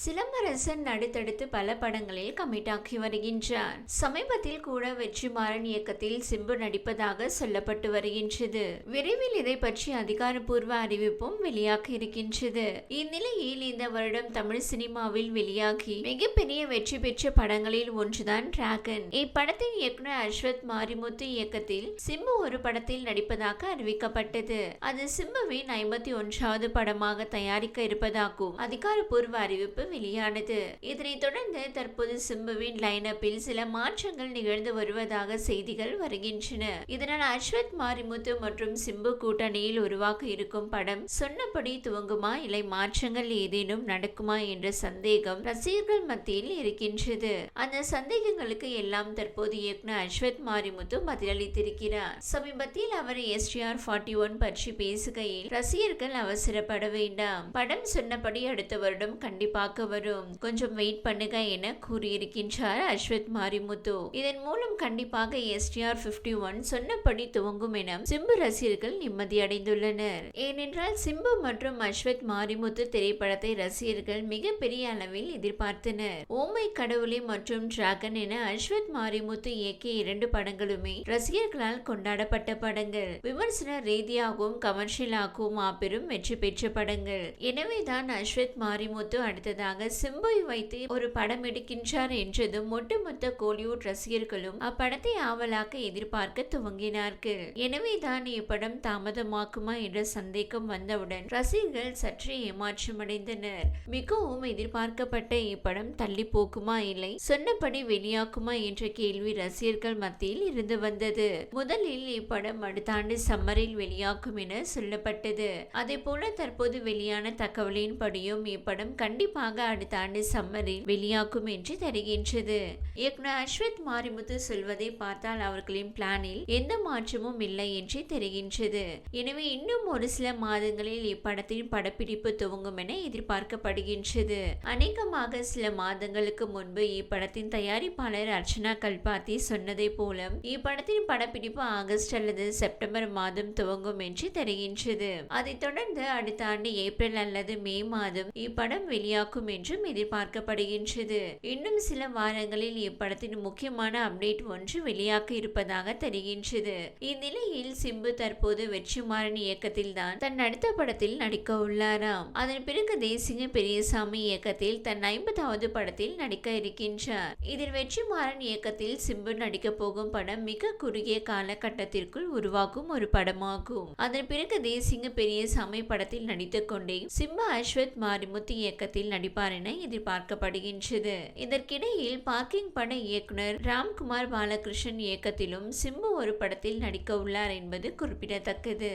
சிலம்பரசன் அடுத்தடுத்து பல படங்களில் கமிட் ஆகி வருகின்றார். சமீபத்தில் கூட வெற்றிமாறன் இயக்கத்தில் சிம்பு நடிப்பதாக சொல்லப்பட்டு வருகின்றது. விரைவில் இதை பற்றி அதிகாரப்பூர்வ அறிவிப்பும் வெளியாகி இருக்கின்றது. இந்நிலையில் இந்த வருடம் தமிழ் சினிமாவில் வெளியாகி மிகப்பெரிய வெற்றி பெற்ற படங்களில் ஒன்றுதான் டிராகன் இப்படத்தின் இயக்குனர் அஸ்வத் மாரிமுத்து இயக்கத்தில் சிம்பு ஒரு படத்தில் நடிப்பதாக அறிவிக்கப்பட்டது. அது சிம்புவின் ஐம்பத்தி ஒன்றாவது படமாக தயாரிக்க இருப்பதாகவும் அதிகாரப்பூர்வ அறிவிப்பு அறிவிப்பு வெளியானது. இதனைத் தொடர்ந்து தற்போது சிம்புவின் லைனப்பில் சில மாற்றங்கள் நிகழ்ந்து வருவதாக செய்திகள் வருகின்றன. இதனால் அஸ்வத் மாரிமுத்து மற்றும் சிம்பு கூட்டணியில் உருவாக்க இருக்கும் படம் சொன்னபடி துவங்குமா? இல்லை மாற்றங்கள் ஏதேனும் நடக்குமா? என்ற சந்தேகம் ரசிகர்கள் மத்தியில் இருக்கின்றது. அந்த சந்தேகங்களுக்கு எல்லாம் தற்போது இயக்குனர் அஸ்வத் மாரிமுத்து பதிலளித்திருக்கிறார். சமீபத்தில் அவர் எஸ்டிஆர் ஃபார்ட்டி ஒன் பற்றி பேசுகையில் ரசிகர்கள் அவசரப்பட வேண்டாம். படம் சொன்னபடி அடுத்த வருடம் கண்டிப்பாக வரும். கொஞ்சம் வெயிட் பண்ணுங்க என கூறியிருக்கின்றார் அஸ்வத் மாரிமுத்து. இதன் மூலம் கண்டிப்பாக எஸ்டிஆர் பிப்டி ஒன் சொன்னபடி துவங்கும் என சிம்பு ரசிகர்கள் நிம்மதியடைந்துள்ளனர். ஏனென்றால் சிம்பு மற்றும் அஸ்வத் மாரிமுத்து திரைப்படத்தை ரசிகர்கள் மிகப்பெரிய அளவில் எதிர்பார்த்தனர். ஓமை கடவுளே மற்றும் டிராகன் என அஸ்வத் மாரிமுத்து இயக்கிய இரண்டு படங்களுமே ரசிகர்களால் கொண்டாடப்பட்ட படங்கள். விமர்சன ரீதியாகவும் கமர்ஷியலாகவும் மாபெரும் வெற்றி பெற்ற படங்கள். எனவேதான் அஸ்வத் மாரிமுத்து அடுத்ததாக சிம்புவை வைத்து ஒரு படம் எடுக்கின்றார் என்றதும் ஒட்டுமொத்த கோலிவுட் ரசிகர்களும் அப்படத்தை ஆவலாக எதிர்பார்க்க துவங்கினார்கள். எனவேதான் இப்படம் தாமதமாக்குமா என்ற சந்தேகம் வந்தவுடன் ரசிகர்கள் சற்றே ஏமாற்றமடைந்தனர். மிகவும் எதிர்பார்க்கப்பட்ட இப்படம் தள்ளி போக்குமா இல்லை சொன்னபடி வெளியாக்குமா என்ற கேள்வி ரசிகர்கள் மத்தியில் இருந்து வந்தது. முதலில் இப்படம் அடுத்த ஆண்டு சம்மரில் வெளியாக்கும் என சொல்லப்பட்டது. அதே போல தற்போது வெளியான தகவலின்படியும் இப்படம் கண்டிப்பாக நிச்சயமாக அடுத்த ஆண்டு சம்மரில் வெளியாகும் என்று தெரிகின்றது. இயக்குனர் அஸ்வத் மாரிமுத்து சொல்வதை பார்த்தால் அவர்களின் பிளானில் எந்த மாற்றமும் இல்லை என்று தெரிகின்றது. எனவே இன்னும் ஒரு சில மாதங்களில் இப்படத்தின் படப்பிடிப்பு துவங்கும் என எதிர்பார்க்கப்படுகின்றது. அநேகமாக சில மாதங்களுக்கு முன்பு இப்படத்தின் தயாரிப்பாளர் அர்ச்சனா கல்பாத்தி சொன்னதை போல இப்படத்தின் படப்பிடிப்பு ஆகஸ்ட் அல்லது செப்டம்பர் மாதம் துவங்கும் என்று தெரிகின்றது. அதைத் தொடர்ந்து அடுத்த ஆண்டு ஏப்ரல் அல்லது மே மாதம் இப்படம் வெளியாகும் என்றும் எதிர்பார்க்கப்படுகின்றது. இன்னும் சில வாரங்களில் இப்படத்தின் முக்கியமான அப்டேட் ஒன்று வெளியாக இருப்பதாக தெரிகின்றது. இந்நிலையில் சிம்பு தற்போது வெற்றிமாறன் இயக்கத்தில் தான் தன் அடுத்த படத்தில் நடிக்க உள்ளாராம். அதன் பிறகு தேசிங்க பெரியசாமி இயக்கத்தில் தன் ஐம்பதாவது படத்தில் நடிக்க இருக்கின்றார். இதில் வெற்றிமாறன் இயக்கத்தில் சிம்பு நடிக்க போகும் படம் மிக குறுகிய காலகட்டத்திற்குள் உருவாகும் ஒரு படமாகும். அதன் பிறகு தேசிங்க பெரியசாமி படத்தில் நடித்துக் கொண்டே சிம்பு அஸ்வத் மாரிமுத்து இயக்கத்தில் நடி நடிப்பார் என எதிர்பார்க்கப்படுகின்றது. இதற்கிடையில் பார்க்கிங் பட இயக்குனர் ராம்குமார் பாலகிருஷ்ணன் இயக்கத்திலும் சிம்பு ஒரு படத்தில் நடிக்க உள்ளார் என்பது குறிப்பிடத்தக்கது.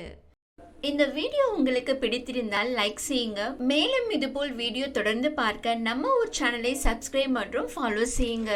இந்த வீடியோ உங்களுக்கு பிடித்திருந்தால் லைக் செய்யுங்க. மேலும் இதுபோல் வீடியோ தொடர்ந்து பார்க்க நம்ம ஒரு சேனலை சப்ஸ்கிரைப் மற்றும் ஃபாலோ செய்யுங்க.